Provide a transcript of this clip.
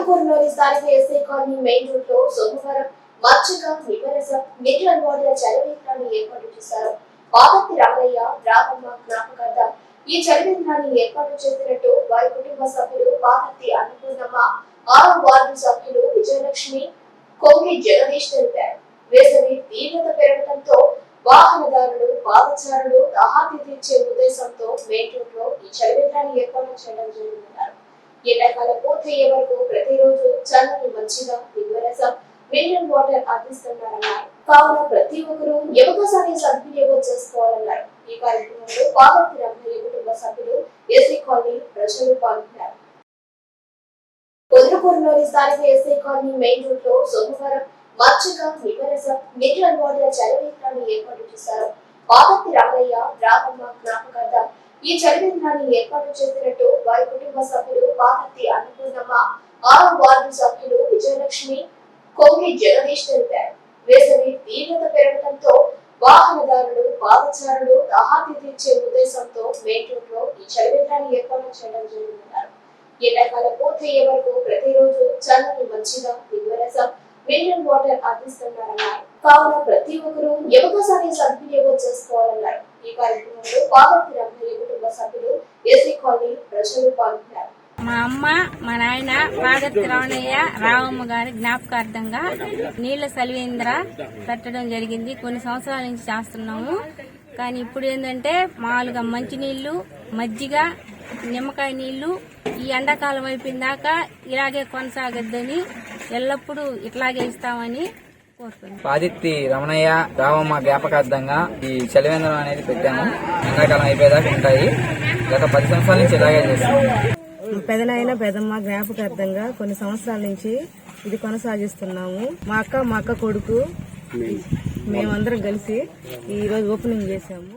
పొదలకూరులోని స్థానిక SI colony main రోడ్లో సోమవారం మచ్చిక నివరసం మినరల్ వాటర్ చలవేంద్రాన్ని ఏర్పాటు చేశారు. పాపతి రామయ్య రామమ్మ జ్ఞాపకార్థం ఈ చలవేంద్రాన్ని ఏర్పాటు చేసినట్టు వారి కుటుంబ సభ్యులు పాపతి అన్నపూర్ణమ్మ ఆరు వార్డు సభ్యులు విజయలక్ష్మి కొంగి జగదీష్ తెలిపారు. వేసవి తీవ్రత పెరగడంతో వాహనదారులు పాదచారులు దాహార్తి తీర్చే ఉద్దేశంతో మెయిన్ రోడ్లో ఈ చలివేంద్రాన్ని ఏర్పాటు చేయడం జరిగిందన్నారు. ఎండాకాలం పూర్తయ్యే వరకు ప్రతిరోజు మంచిగా నిమ్మరసం మినరల్ వాటర్ అందిస్తున్నారన్నారు కావున ప్రతి ఒక్కరూ ఈ అవకాశాన్ని సద్వినియోగం చేసుకోవాలన్నారు. ఈ కార్యక్రమంలో పార్వతి రమణయ్య కుటుంబ సభ్యులు ఎస్సీ కాలనీ ప్రజలు పాల్గొన్నారు. పొదలకూరులోని స్థానిక ఎస్సీ కాలనీ మెయిన్ రోడ్లో సోమవారం మచ్చగా నిమ్మరసం మినరల్ వాటర్ చలవేంద్రాన్ని ఏర్పాటు చేశారు. పాపతి రామయ్య రామమ్మ జ్ఞాపకార్థం ఈ చలివేంద్రాన్ని ఏర్పాటు చేసినట్టు వారి కుటుంబ సభ్యులు పాపతి అన్నపూర్ణమ్మ సభ్యులు విజయలక్ష్మి కొంగి జగదీష్ తెలిపారు. వేసవి తీవ్రత పెరగడంతో వాహనదారులు పాదచారులు దాహార్తి తీర్చే ఉద్దేశంతో మెయిన్లో ఈ చలివేంద్రాన్ని ఏర్పాటు చేయడం జరిగిందన్నారు. ఎండాకాలం పూర్తయ్యే వరకు ప్రతిరోజు చల్లని మంచిగా నిమ్మరసం మినరల్ వాటర్ అందిస్తున్నారన్నారు. కావున ప్రతి ఒక్కరూ ఈ సద్వినియోగం చేసుకోవాలన్నారు. ఈ కార్యక్రమంలో పార్వతి రమణయ్య కుటుంబ సభ్యులు ఎస్సీ కాలనీ ప్రజలు పాల్గొన్నారు. మా అమ్మ మా నాయన పాదర్తి రావణయ్య రావమ్మ గారి జ్ఞాపకార్థంగా నీళ్ళ సలివేంద్ర పెట్టడం జరిగింది. కొన్ని సంవత్సరాల నుంచి చేస్తున్నాము. కానీ ఇప్పుడు ఏంటంటే మామూలుగా మంచినీళ్ళు మజ్జిగ నిమ్మకాయ నీళ్ళు ఈ ఎండాకాలం అయిపోయిందాక ఇలాగే కొనసాగద్దని ఎల్లప్పుడూ ఇట్లాగే ఇస్తామని పాదిత్తి రమణయ్య రావమ్మ జ్ఞాపకార్థంగా ఈ చలివేంద్రం అనేది పెట్టాము. ఎండాకాలం అయిపోయేదాకా ఉంటాయి. గత పది సంవత్సరాల నుంచి ఇలాగే చేస్తాము పెదనాయన పెదమ్మ జ్ఞాపకార్థంగా కొన్ని సంవత్సరాల నుంచి ఇది కొనసాగిస్తున్నాము. మా అక్క మా అక్క కొడుకు మేమందరం కలిసి ఈ రోజు ఓపెనింగ్ చేశాము.